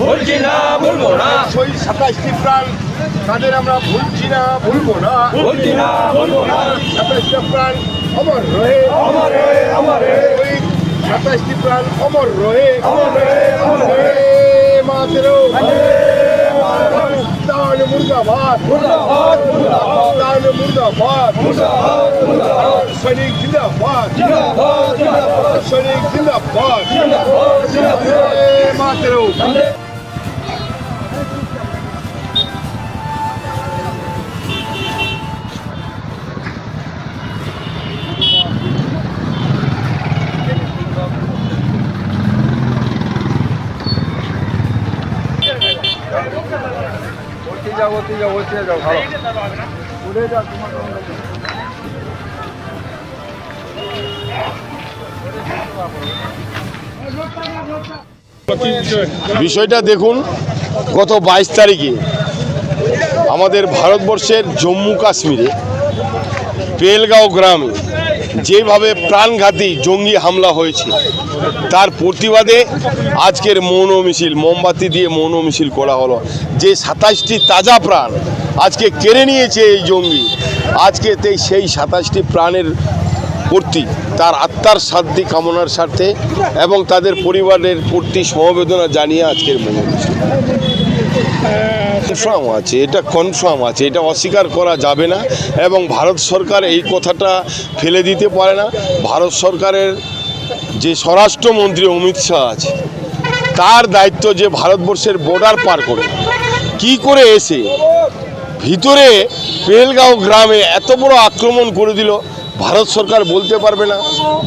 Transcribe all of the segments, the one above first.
বলছি না বলব না। শহীদ সাতাশটি প্রাণ তাদের আমরা ভুলছি না ভুলবো না। বলছি না। বলব না সাতাশটি প্রাণ অমর রয়ে। আমার রে আমার রে শহীদ সাতাশটি প্রাণ অমর রয়ে। মুর্দাবাদ মুর্দাবাদ। মুর্দাবাদ তাহলে মুর্দাবাদ মুর্দাবাদ মুর্দাবাদ সৈনিক জিন্দাবাদ জিন্দাবাদ জিন্দাবাদ সৈনিক জিন্দাবাদ জিন্দাবাদ জিন্দাবাদ মাতেরও বিষয়টা দেখুন, গত বাইশ তারিখে আমাদের ভারতবর্ষের জম্মু কাশ্মীরে, পেলগাঁও গ্রামে যেভাবে প্রাণঘাতী জঙ্গি হামলা হয়েছে, তার প্রতিবাদে আজকের মৌন মিছিল, মোমবাতি দিয়ে মৌন মিছিল করা হলো। যে সাতাশটি তাজা প্রাণ আজকে কেড়ে নিয়েছে এই জঙ্গি, আজকে সেই সাতাশটি প্রাণের প্রতি তার আত্মার শান্তি কামনার স্বার্থে এবং তাদের পরিবারের প্রতি সমবেদনা জানিয়ে আজকের মৌন মিছিল। কনফার্ম আছে, এটা কনফার্ম আছে, এটা অস্বীকার করা যাবে না এবং ভারত সরকার এই কথাটা ফেলে দিতে পারে না। ভারত সরকারের যে স্বরাষ্ট্রমন্ত্রী অমিত শাহ আছে, তার দায়িত্ব যে ভারতবর্ষের বর্ডার পার করে। কি করে এসে ভিতরে পেলগাঁও গ্রামে এত বড় আক্রমণ করে দিল, ভারত সরকার বলতে পারবে না।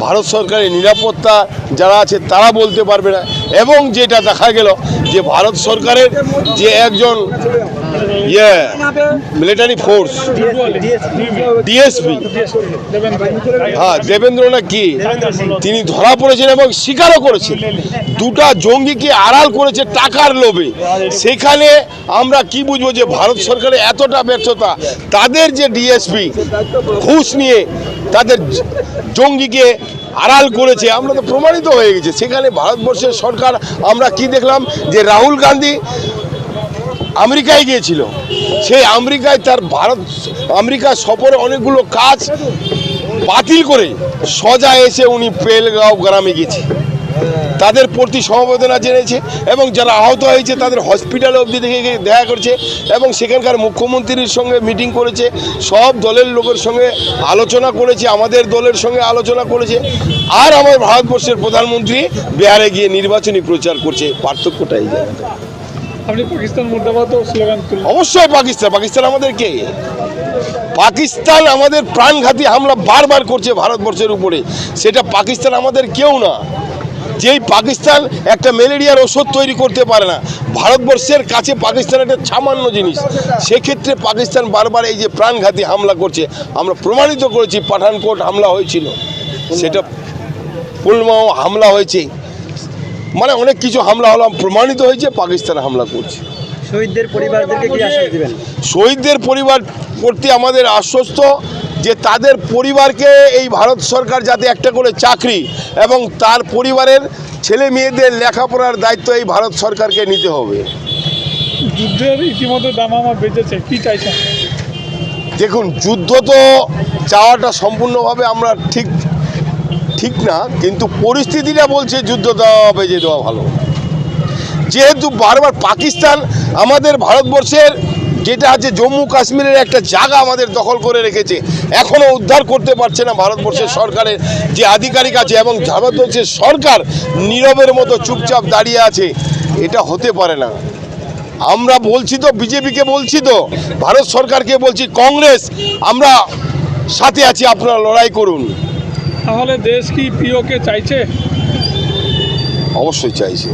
ভারত সরকারের নিরাপত্তা যারা আছে, তারা বলতে পারবে না। এবং যেটা দেখা গেল যে ভারত সরকারের যে একজন ইয়ে মিলিটারি ফোর্স ডিএসপি হ্যাঁ দেবেন্দ্র না কি, তিনি ধরা পড়েছেন এবং স্বীকারও করেছেন। দুটা জঙ্গিকে আড়াল করেছে টাকার লোভে। সেখানে আমরা কি বুঝব যে ভারত সরকারের এতটা ব্যর্থতা? তাদের যে ডিএসপি ঘুষ নিয়ে তাদের জঙ্গিকে আড়াল করেছে। আমরা তো প্রমাণিত হয়ে গেছে। সেখানে ভারতবর্ষের সরকার, আমরা কি দেখলাম যে রাহুল গান্ধী আমেরিকায় গিয়েছিল। সেই আমেরিকায় তার ভারত, আমেরিকা সফরে অনেকগুলো কাজ বাতিল করে সজা এসে উনি পেলগাঁও গ্রামে গেছে তাদের প্রতি সমবেদনা জেনেছে এবং যারা আহত হয়েছে তাদের হসপিটালে অবধি দেখে গিয়ে দেখা করছে এবং সেখানকার মুখ্যমন্ত্রীর সঙ্গে মিটিং করেছে সব দলের লোকের সঙ্গে আলোচনা করেছে আমাদের দলের সঙ্গে আলোচনা করেছে আর আমার ভারতবর্ষের প্রধানমন্ত্রী বিহারে গিয়ে নির্বাচনী প্রচার করছে পার্থক্যটাই তুললেন। অবশ্যই পাকিস্তান পাকিস্তান আমাদের কে? পাকিস্তান আমাদের প্রাণঘাতী হামলা বারবার করছে ভারতবর্ষের উপরে সেটা পাকিস্তান আমাদের কেউ না। যেই পাকিস্তান একটা ম্যালেরিয়ার ওষুধ তৈরি করতে পারে না ভারতবর্ষের কাছে পাকিস্তান একটা সামান্য জিনিস। সেক্ষেত্রে পাকিস্তান বারবার এই যে প্রাণঘাতী হামলা করছে আমরা প্রমাণিত করেছি পাঠানকোট হামলা হয়েছিল। সেটা পুলমাও হামলা হয়েছে। মানে অনেক কিছু হামলা হলো প্রমাণিত হয়েছে পাকিস্তান হামলা করছে। শহীদদের পরিবারদেরকে কি আশ্বাস দিবেন? শহীদদের পরিবার প্রতি আমাদের আশ্বস্ত যে তাদের পরিবারকে এই ভারত সরকার যাতে একটা করে চাকরি এবং তার পরিবারের ছেলে মেয়েদের লেখাপড়ার দায়িত্ব এই ভারত সরকারকে নিতে হবে। যুদ্ধের ইতিমধ্যে দামামা বেজেছে কি চাইছেন? দেখুন যুদ্ধ তো চাওয়াটা সম্পূর্ণভাবে আমরা ঠিক ঠিক না কিন্তু পরিস্থিতিটা বলছে যুদ্ধ দেওয়া বেজে দেওয়া ভালো। যেহেতু বারবার পাকিস্তান আমাদের ভারতবর্ষের যেটা আছে জম্মু কাশ্মীরের একটা জায়গা আমাদের দখল করে রেখেছে। এখনও উদ্ধার করতে পারছে না ভারতবর্ষের সরকারের যে আধিকারিক আছে এবং ভারতবর্ষের সরকার নীরবের মতো চুপচাপ দাঁড়িয়ে আছে। এটা হতে পারে না। আমরা বলছি তো বিজেপিকে বলছি তো ভারত সরকারকে বলছি কংগ্রেস আমরা সাথে আছি আপনারা লড়াই করুন। তাহলে দেশ কি প্রিয়কে চাইছে? অবশ্যই চাইছে।